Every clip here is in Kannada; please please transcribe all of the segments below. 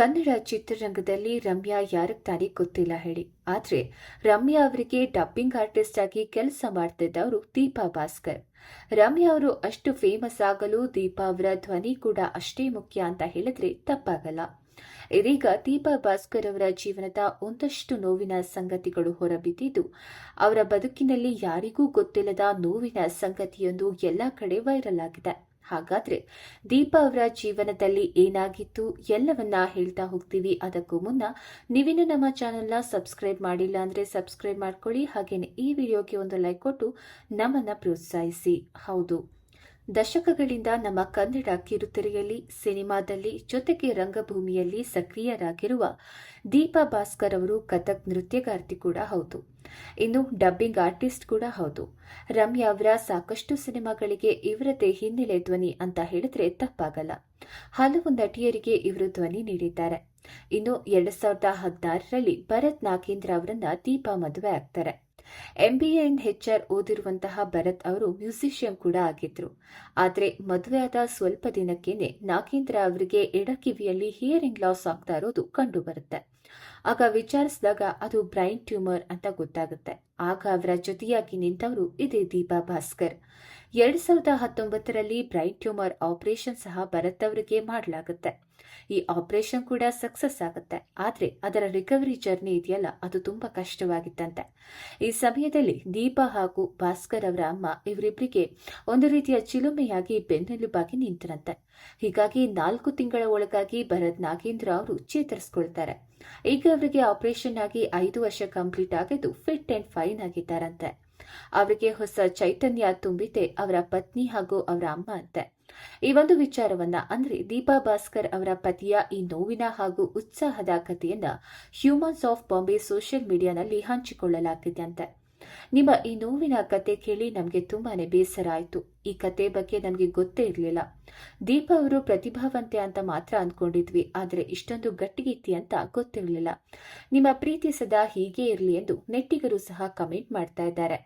ಕನ್ನಡ ಚಿತ್ರರಂಗದಲ್ಲಿ ರಮ್ಯಾ ಯಾರಿಗೆ ತಾನೇ ಗೊತ್ತಿಲ್ಲ ಹೇಳಿ. ಆದರೆ ರಮ್ಯಾ ಅವರಿಗೆ ಡಬ್ಬಿಂಗ್ ಆರ್ಟಿಸ್ಟ್ ಆಗಿ ಕೆಲಸ ಮಾಡ್ತಿದ್ದವರು ದೀಪಾ ಭಾಸ್ಕರ್. ರಮ್ಯಾ ಅವರು ಅಷ್ಟು ಫೇಮಸ್ ಆಗಲು ದೀಪಾ ಅವರ ಧ್ವನಿ ಕೂಡ ಅಷ್ಟೇ ಮುಖ್ಯ ಅಂತ ಹೇಳಿದ್ರೆ ತಪ್ಪಾಗಲ್ಲ. ಇದೀಗ ದೀಪಾ ಭಾಸ್ಕರ್ ಅವರ ಜೀವನದ ಒಂದಷ್ಟು ನೋವಿನ ಸಂಗತಿಗಳು ಹೊರಬಿದ್ದಿದ್ದು, ಅವರ ಬದುಕಿನಲ್ಲಿ ಯಾರಿಗೂ ಗೊತ್ತಿಲ್ಲದ ನೋವಿನ ಸಂಗತಿಯೊಂದು ಎಲ್ಲ ಕಡೆ ವೈರಲ್ ಆಗಿದೆ. ಹಾಗಾದ್ರೆ ದೀಪಾ ಅವರ ಜೀವನದಲ್ಲಿ ಏನಾಗಿತ್ತು ಎಲ್ಲವನ್ನ ಹೇಳ್ತಾ ಹೋಗ್ತೀವಿ. ಅದಕ್ಕೂ ಮುನ್ನ ನೀವಿನ್ನು ನಮ್ಮ ಚಾನೆಲ್ನ ಸಬ್ಸ್ಕ್ರೈಬ್ ಮಾಡಿಲ್ಲ ಅಂದ್ರೆ ಸಬ್ಸ್ಕ್ರೈಬ್ ಮಾಡ್ಕೊಳ್ಳಿ. ಹಾಗೇನೆ ಈ ವಿಡಿಯೋಗೆ ಒಂದು ಲೈಕ್ ಕೊಟ್ಟು ನಮ್ಮನ್ನ ಪ್ರೋತ್ಸಾಹಿಸಿ. ಹೌದು. ದಶಕಗಳಿಂದ ನಮ್ಮ ಕನ್ನಡ ಕಿರುತೆರೆಯಲ್ಲಿ ಸಿನಿಮಾದಲ್ಲಿ ಜೊತೆಗೆ ರಂಗಭೂಮಿಯಲ್ಲಿ ಸಕ್ರಿಯರಾಗಿರುವ ದೀಪಾ ಭಾಸ್ಕರ್ ಅವರು ಕಥಕ್ ನೃತ್ಯಗಾರ್ತಿ ಕೂಡ ಹೌದು. ಇನ್ನು ಡಬ್ಬಿಂಗ್ ಆರ್ಟಿಸ್ಟ್ ಕೂಡ ಹೌದು. ರಮ್ಯಾ ಅವರ ಸಾಕಷ್ಟು ಸಿನಿಮಾಗಳಿಗೆ ಇವರದೇ ಹಿನ್ನೆಲೆ ಧ್ವನಿ ಅಂತ ಹೇಳಿದ್ರೆ ತಪ್ಪಾಗಲ್ಲ. ಹಲವು ನಟಿಯರಿಗೆ ಇವರು ಧ್ವನಿ ನೀಡಿದ್ದಾರೆ. ಇನ್ನು ಎರಡ್ ಸಾವಿರದ ಹದಿನಾರರಲ್ಲಿ ಭರತ್ ನಾಗೇಂದ್ರ ಅವರನ್ನ ದೀಪಾ ಮದುವೆ ಆಗ್ತಾರೆ. ಎಂಬಿಎ ಇನ್ ಹೆಚ್ಆರ್ ಓದಿರುವಂತಹ ಭರತ್ ಅವರು ಮ್ಯೂಸಿಷಿಯನ್ ಕೂಡ ಆಗಿದ್ರು. ಆದರೆ ಮದುವೆಯಾದ ಸ್ವಲ್ಪ ದಿನಕ್ಕೇನೆ ನಾಗೇಂದ್ರ ಅವರಿಗೆ ಎಡಕಿವಿಯಲ್ಲಿ ಹಿಯರಿಂಗ್ ಲಾಸ್ ಆಗ್ತಾ ಇರೋದು ಕಂಡು ಬರುತ್ತೆ. ಆಗ ವಿಚಾರಿಸಿದಾಗ ಅದು ಬ್ರೈನ್ ಟ್ಯೂಮರ್ ಅಂತ ಗೊತ್ತಾಗುತ್ತೆ. ಆಗ ಅವರ ಜೊತೆಯಾಗಿ ನಿಂತವರು ಇದೇ ದೀಪಾ ಭಾಸ್ಕರ್. ಎರಡ್ ಸಾವಿರದ ಹತ್ತೊಂಬತ್ತರಲ್ಲಿ ಬ್ರೈನ್ ಟ್ಯೂಮರ್ ಆಪರೇಷನ್ ಸಹ ಭರತ್ ಅವರಿಗೆ ಮಾಡಲಾಗುತ್ತೆ. ಈ ಆಪರೇಷನ್ ಕೂಡ ಸಕ್ಸಸ್ ಆಗುತ್ತೆ. ಆದರೆ ಅದರ ರಿಕವರಿ ಜರ್ನಿ ಇದೆಯಲ್ಲ, ಅದು ತುಂಬಾ ಕಷ್ಟವಾಗಿತ್ತಂತೆ. ಈ ಸಮಯದಲ್ಲಿ ದೀಪಾ ಹಾಗೂ ಭಾಸ್ಕರ್ ಅವರ ಅಮ್ಮ ಇವರಿಬ್ಬರಿಗೆ ಒಂದು ರೀತಿಯ ಚಿಲುಮೆಯಾಗಿ ಬೆನ್ನೆಲುಬಾಗಿ ನಿಂತರಂತೆ. ಹೀಗಾಗಿ ನಾಲ್ಕು ತಿಂಗಳ ಒಳಗಾಗಿ ಭರತ್ ನಾಗೇಂದ್ರ ಅವರು ಚೇತರಿಸಿಕೊಳ್ತಾರೆ. ಈಗ ಅವರಿಗೆ ಆಪರೇಷನ್ ಆಗಿ ಐದು ವರ್ಷ ಕಂಪ್ಲೀಟ್ ಆಗಿದ್ದು ಫಿಟ್ ಅಂಡ್ ಫೈನ್ ಆಗಿದ್ದಾರಂತೆ. ಅವರಿಗೆ ಹೊಸ ಚೈತನ್ಯ ತುಂಬಿದೆ, ಅವರ ಪತ್ನಿ ಹಾಗೂ ಅವರ ಅಮ್ಮ ಅಂತೆ. ಈ ಒಂದು ವಿಚಾರವನ್ನ ಅಂದ್ರೆ ದೀಪಾ ಭಾಸ್ಕರ್ ಅವರ ಪತಿಯ ಈ ನೋವಿನ ಹಾಗೂ ಉತ್ಸಾಹದ ಕಥೆಯನ್ನ ಹ್ಯೂಮನ್ಸ್ ಆಫ್ ಬಾಂಬೆ ಸೋಷಿಯಲ್ ಮೀಡಿಯಾನಲ್ಲಿ ಹಂಚಿಕೊಳ್ಳಲಾಗಿದೆ ಅಂತೆ ನಿಮ್ಮ ಈ ನೋವಿನ ಕತೆ ಕೇಳಿ ನಮಗೆ ತುಂಬಾನೇ ಬೇಸರ ಆಯಿತು. ಈ ಕತೆ ಬಗ್ಗೆ ನಮಗೆ ಗೊತ್ತೇ ಇರಲಿಲ್ಲ. ದೀಪ ಅವರು ಪ್ರತಿಭಾವಂತೆ ಅಂತ ಮಾತ್ರ ಅಂದ್ಕೊಂಡಿದ್ವಿ ಆದರೆ ಇಷ್ಟೊಂದು ಗಟ್ಟಿಗಿತ್ತಿ ಅಂತ ಗೊತ್ತಿರಲಿಲ್ಲ. ನಿಮ್ಮ ಪ್ರೀತಿ ಸದಾ ಹೀಗೆ ಇರಲಿ ಎಂದು ನೆಟ್ಟಿಗರು ಸಹ ಕಮೆಂಟ್ ಮಾಡ್ತಾ ಇದ್ದಾರೆ.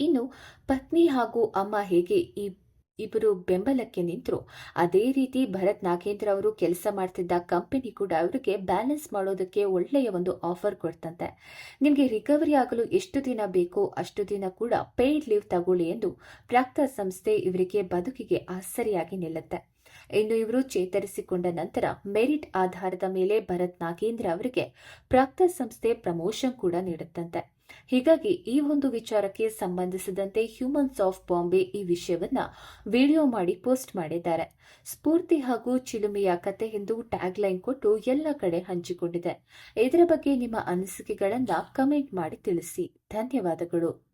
ಇನ್ನು ಪತ್ನಿ ಹಾಗೂ ಅಮ್ಮ ಹೇಗೆ ಈ ಇಬ್ಬರು ಬೆಂಬಲಕ್ಕೆ ನಿಂತರು. ಅದೇ ರೀತಿ ಭರತ್ ನಾಗೇಂದ್ರ ಅವರು ಕೆಲಸ ಮಾಡ್ತಿದ್ದ ಕಂಪನಿ ಕೂಡ ಅವರಿಗೆ ಬ್ಯಾಲೆನ್ಸ್ ಮಾಡೋದಕ್ಕೆ ಒಳ್ಳೆಯ ಒಂದು ಆಫರ್ ಕೊಡ್ತಂತೆ. ನಿಮಗೆ ರಿಕವರಿ ಆಗಲು ಎಷ್ಟು ದಿನ ಬೇಕೋ ಅಷ್ಟು ದಿನ ಕೂಡ ಪೇಯ್ಡ್ ಲೀವ್ ತಗೊಳ್ಳಿ ಎಂದು ಪ್ರಾಕ್ತ ಸಂಸ್ಥೆ ಇವರಿಗೆ ಬದುಕಿಗೆ ಆಸರಿಯಾಗಿ ನಿಲ್ಲುತ್ತೆ. ಇನ್ನು ಇವರು ಚೇತರಿಸಿಕೊಂಡ ನಂತರ ಮೆರಿಟ್ ಆಧಾರದ ಮೇಲೆ ಭರತ್ ನಾಗೇಂದ್ರ ಅವರಿಗೆ ಪ್ರಾಕ್ತ ಸಂಸ್ಥೆ ಪ್ರಮೋಷನ್ ಕೂಡ ನೀಡುತ್ತಂತೆ. ಹೀಗಾಗಿ ಈ ಒಂದು ವಿಚಾರಕ್ಕೆ ಸಂಬಂಧಿಸಿದಂತೆ ಹ್ಯೂಮನ್ಸ್ ಆಫ್ ಬಾಂಬೆ ಈ ವಿಷಯವನ್ನ ವಿಡಿಯೋ ಮಾಡಿ ಪೋಸ್ಟ್ ಮಾಡಿದ್ದಾರೆ. ಸ್ಫೂರ್ತಿ ಹಾಗೂ ಚಿಲುಮೆಯ ಕತೆ ಎಂದು ಟ್ಯಾಗ್ ಲೈನ್ ಕೊಟ್ಟು ಎಲ್ಲ ಕಡೆ ಹಂಚಿಕೊಂಡಿದೆ. ಇದರ ಬಗ್ಗೆ ನಿಮ್ಮ ಅನಿಸಿಕೆಗಳನ್ನ ಕಮೆಂಟ್ ಮಾಡಿ ತಿಳಿಸಿ. ಧನ್ಯವಾದಗಳು.